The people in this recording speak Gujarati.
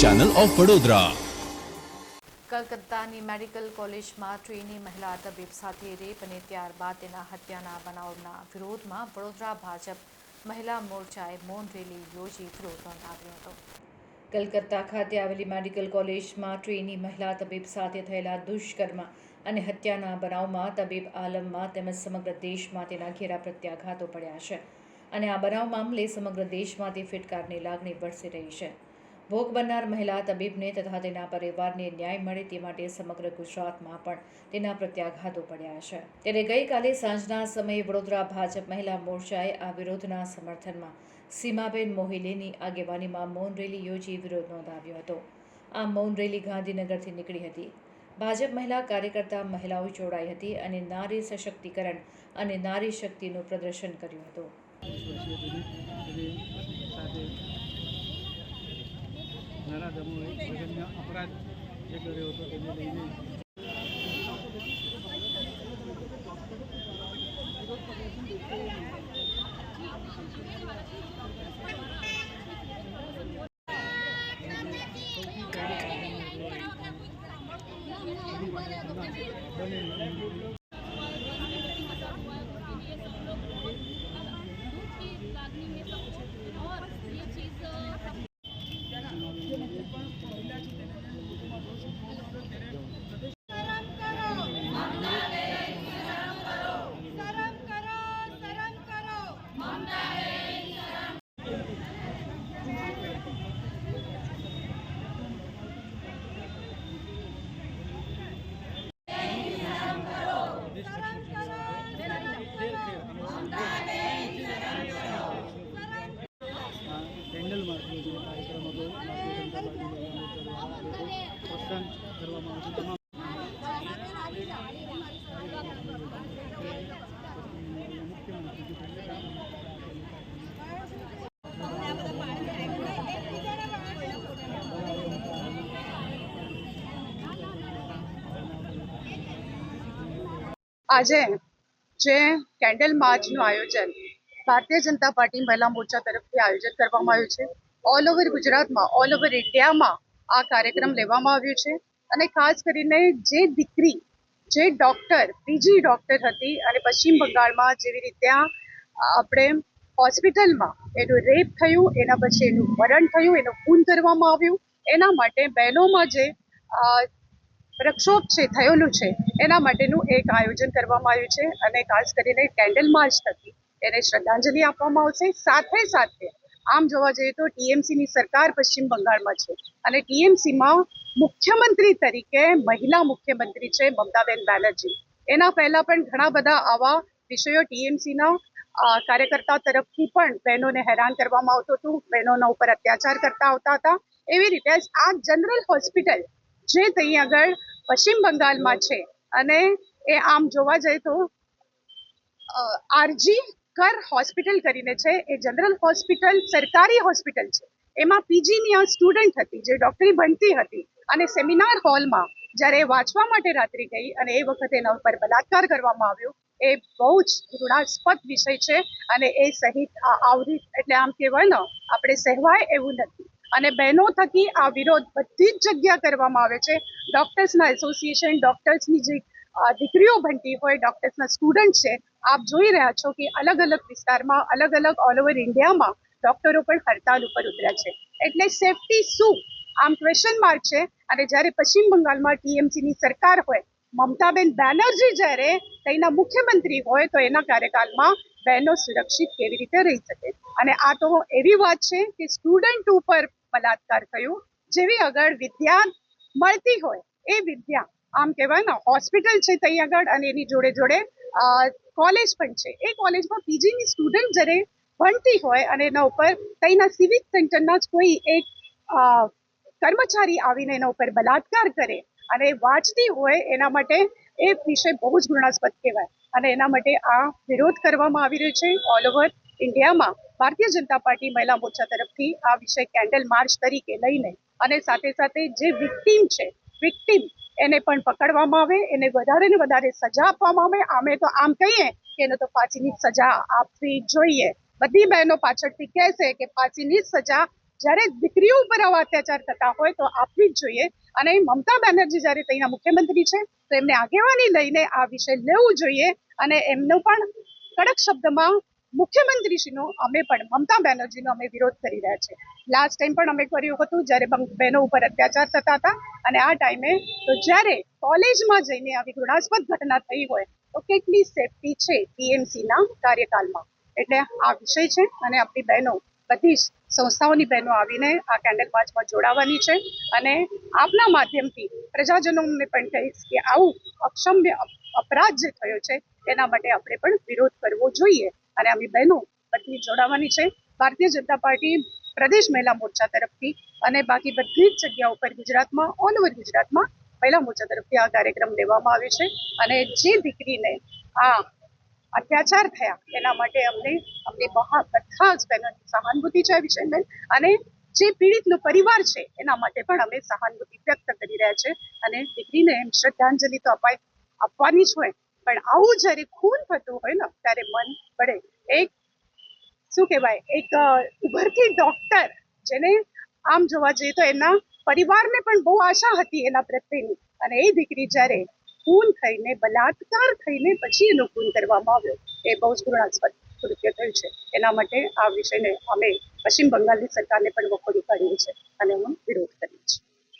ચેનલ ઓફ વડોદરા કલકત્તાની મેડિકલ કોલેજમાં ટ્રેની મહિલા તબીબ સાથે રેપ અને ત્યારબાદ તેના હત્યાના બનાવના વિરોધમાં વડોદરા ભાજપ મહિલા મોરચાએ મૌન રેલી યોજી વિરોધ નોંધાવ્યો હતો. કલકત્તા ખાતે આવેલી મેડિકલ કોલેજમાં ટ્રેની મહિલા તબીબ સાથે થયેલા દુષ્કર્મ અને હત્યાના બનાવમાં તબીબ આલમમાં તેમજ સમગ્ર દેશમાં તેના ઘેરા પ્રત્યાઘાતો પડ્યા છે અને આ બનાવ મામલે સમગ્ર દેશમાં તે ફિટકારની લાગણી વરસી રહી છે. ભોગ બનનાર મહિલા તબીબને તથા તેના પરિવારને ન્યાય મળે તે માટે સમગ્ર ગુજરાતમાં પણ તેના પ્રત્યાઘાતો પડ્યા છે. ત્યારે ગઈકાલે સાંજના સમયે વડોદરા ભાજપ મહિલા મોરચાએ આ વિરોધના સમર્થનમાં સીમાબેન મોહિલેની આગેવાનીમાં મૌન રેલી યોજી વિરોધ નોંધાવ્યો હતો. આ મૌન રેલી ગાંધીનગરથી નીકળી હતી. ભાજપ મહિલા કાર્યકર્તા મહિલાઓ જોડાઈ હતી અને નારી સશક્તિકરણ અને નારી શક્તિનું પ્રદર્શન કર્યું હતું. સાથે નરાધમોએ જઘન્ય અપરાધ જે કર્યો હતો તેને લઈને શરમ કરો શરમ કરો શરમ કરો આ કેન્ડલ માર્ચનો જે કાર્યક્રમ હતો ભારતીય જનતા પાર્ટી મહિલા મોરચા દ્વારા આ લોકો પ્રોત્સાહન કરવામાં આવ્યું છે તમામ આજે જે કેન્ડલ માર્ચનું આયોજન ભારતીય જનતા પાર્ટી મહિલા મોરચા તરફથી આયોજન કરવામાં આવ્યું છે. ઓલ ઓવર ગુજરાતમાં ઓલ ઓવર ઇન્ડિયામાં આ કાર્યક્રમ લેવામાં આવ્યો છે. અને ખાસ કરીને જે દીકરી, જે ડૉક્ટર પીજી ડૉક્ટર હતી અને પશ્ચિમ બંગાળમાં જેવી રીતે આપણે હોસ્પિટલમાં એનું રેપ થયું, એના પછી એનું મરણ થયું, એનું ખૂન કરવામાં આવ્યું. એના માટે બહેનોમાં જે પ્રક્ષોભ છે, થયેલું છે, એના માટેનું એક આયોજન કરવામાં આવ્યું છે અને ખાસ કરીને કેન્ડલ માર્ચ થકી એને શ્રદ્ધાંજલિ આપવામાં આવશે. સાથે સાથે આમ જોવા જઈએ તો ટીએમસીની સરકાર પશ્ચિમ બંગાળમાં છે અને ટીએમસીમાં મુખ્યમંત્રી તરીકે મહિલા મુખ્યમંત્રી છે મમતાબેન બેનર્જી. એના પહેલાં પણ ઘણા બધા આવા વિષયો ટીએમસીના કાર્યકર્તા તરફથી પણ બહેનોને હેરાન કરવામાં આવતું હતું. બહેનોના ઉપર અત્યાચાર કરતા આવતા હતા. એવી રીતે આ જનરલ હોસ્પિટલ જે ત્યાં આગળ પશ્ચિમ બંગાળમાં છે. અને એ આમ જોવા જઈએ તો આરજી કર હોસ્પિટલ કરીને છે. એ જનરલ હોસ્પિટલ, સરકારી હોસ્પિટલ છે. એમાં પીજીની આ સ્ટુડન્ટ હતી, જે ડૉક્ટરી ભણતી હતી અને સેમિનાર હોલમાં જ્યારે વાંચવા માટે રાત્રિ ગઈ અને એ વખતે એના ઉપર બલાત્કાર કરવામાં આવ્યો, એ બહુ જ ઘૃણાસ્પદ વિષય છે અને એ સહિત આવરી, એટલે આમ કહેવાય ને, આપણે સહેવાય એવું નથી. અને બહેનો થકી આ વિરોધ બધી જ જગ્યા કરવામાં આવે છે. ડોક્ટર્સના એસોસિએશન, ડોક્ટર્સની જે દીકરીઓ ભણતી હોય, ડોક્ટર્સના સ્ટુડન્ટ છે, આપ જોઈ રહ્યા છો કે અલગ અલગ વિસ્તારમાં, અલગ અલગ ઓલ ઓવર ઇન્ડિયામાં ડોક્ટરો પણ હડતાલ ઉપર ઉતર્યા છે. એટલે સેફટી શું? આમ ક્વેશ્ચન માર્ક છે. અને જ્યારે પશ્ચિમ બંગાળમાં ટીએમસીની સરકાર હોય, મમતાબેન બેનર્જી જ્યારે તેના મુખ્યમંત્રી હોય, તો એના કાર્યકાળમાં બહેનો સુરક્ષિત કેવી રીતે રહી શકે? અને આ તો એવી વાત છે કે સ્ટુડન્ટ ઉપર બલાત્કાર થયું. જેવી આગળ વિદ્યા મળતી હોય એ વિદ્યા, આમ કહેવાય ને હોસ્પિટલ છે ત્યાં આગળ અને એની જોડે જોડે કોલેજ પણ છે. એ કોલેજમાં પીજીની સ્ટુડન્ટ જ્યારે ભણતી હોય અને એના ઉપર ત્યાંના સિવિક સેન્ટરના જ કોઈ એક કર્મચારી આવીને એના ઉપર બલાત્કાર કરે અને વાંચતી હોય એના માટે એ વિષય બહુ જ ઘૃણાસ્પદ કહેવાય. અને એના માટે આ વિરોધ કરવામાં આવી રહ્યો છે ઓલ ઓવર ઇન્ડિયામાં. ભારતીય જનતા પાર્ટી મહિલા મોરચા તરફથી આ વિષય કેન્ડલ માર્ચ તરીકે લઈને અને સાથે સાથે જે વિક્ટીમ છે, વિક્ટીમ એને પણ પકડવામાં આવે, એને વધારે ને વધારે સજા આપવામાં આવે. અમે તો આમ કહીએ કે એને તો પાછીની સજા આપવી જોઈએ. બધી બહેનો પાછળથી કહેશે કે પાછીની સજા જ્યારે દીકરીઓ ઉપર આવા અત્યાચાર થતા હોય તો આપવી જ જોઈએ. અને મમતા બેનર્જી જ્યારે તેના મુખ્યમંત્રી છે, તો એમને આગેવાની લઈને આ વિષય લેવું જોઈએ અને એમનો પણ કડક શબ્દમાં મુખ્યમંત્રીશ્રીનો અમે પણ, મમતા બેનર્જીનો અમે વિરોધ કરી રહ્યા છે. લાસ્ટ ટાઈમ પણ અમે કર્યું હતું, જ્યારે બહેનો ઉપર અત્યાચાર થતા હતા. અને આ ટાઈમે તો જ્યારે કોલેજમાં જઈને આવી ઘૃણાસ્પદ ઘટના થઈ હોય, તો કેટલી સેફટી છે ટીએમસીના કાર્યકાલમાં? એટલે આ વિષય છે અને આપણી બહેનો, બધી જ સંસ્થાઓની બહેનો આવીને આ કેન્ડલ માર્ચમાં જોડાવાની છે. અને આપના માધ્યમથી પ્રજાજનોને પણ કહીશ કે આવું અક્ષમ્ય અપ- અપરાધ જે થયો છે એના માટે આપણે પણ વિરોધ કરવો જોઈએ. અને આમી બહેનો બધી જોડાવાની છે. ભારતીય જનતા પાર્ટી પ્રદેશ મહિલા મોરચા તરફથી અને બાકી બધી જ જગ્યાઓ પર ગુજરાતમાં, ઓલ ઓવર ગુજરાતમાં મહિલા મોરચા તરફથી આ કાર્યક્રમ લેવામાં આવ્યો છે. અને જે દીકરીને આ અત્યાચાર થયા, એના માટે અમને અમને મહા બધા જ બહેનોની સહાનુભૂતિ છે વિશે વિષયમાં અને જે પીડિતનો પરિવાર છે, એના માટે પણ અમે સહાનુભૂતિ વ્યક્ત કરી રહ્યા છે. અને દીકરીને એમ શ્રદ્ધાંજલિ તો અપાય, આપવાની જ હોય પણ આવું જ્યારે ખૂન થતું હોય ને, ત્યારે મન પડે. એક, શું કહેવાય? એક ઉભરતી ડોક્ટર જેને આમ જોવા જઈએ તો એના પરિવારને પણ બહુ આશા હતી એના પ્રત્યેની. અને એ દીકરી જ્યારે ખૂન થઈને, બલાત્કાર થઈને પછી એનું ખૂન કરવામાં આવ્યો, એ બહુ જ ઘૃણાસ્પદ કૃત્ય થયું છે. એના માટે આ વિષયને અમે પશ્ચિમ બંગાળની સરકારને પણ વખોડી કાઢ્યું છે અને એનો વિરોધ કરીએ છીએ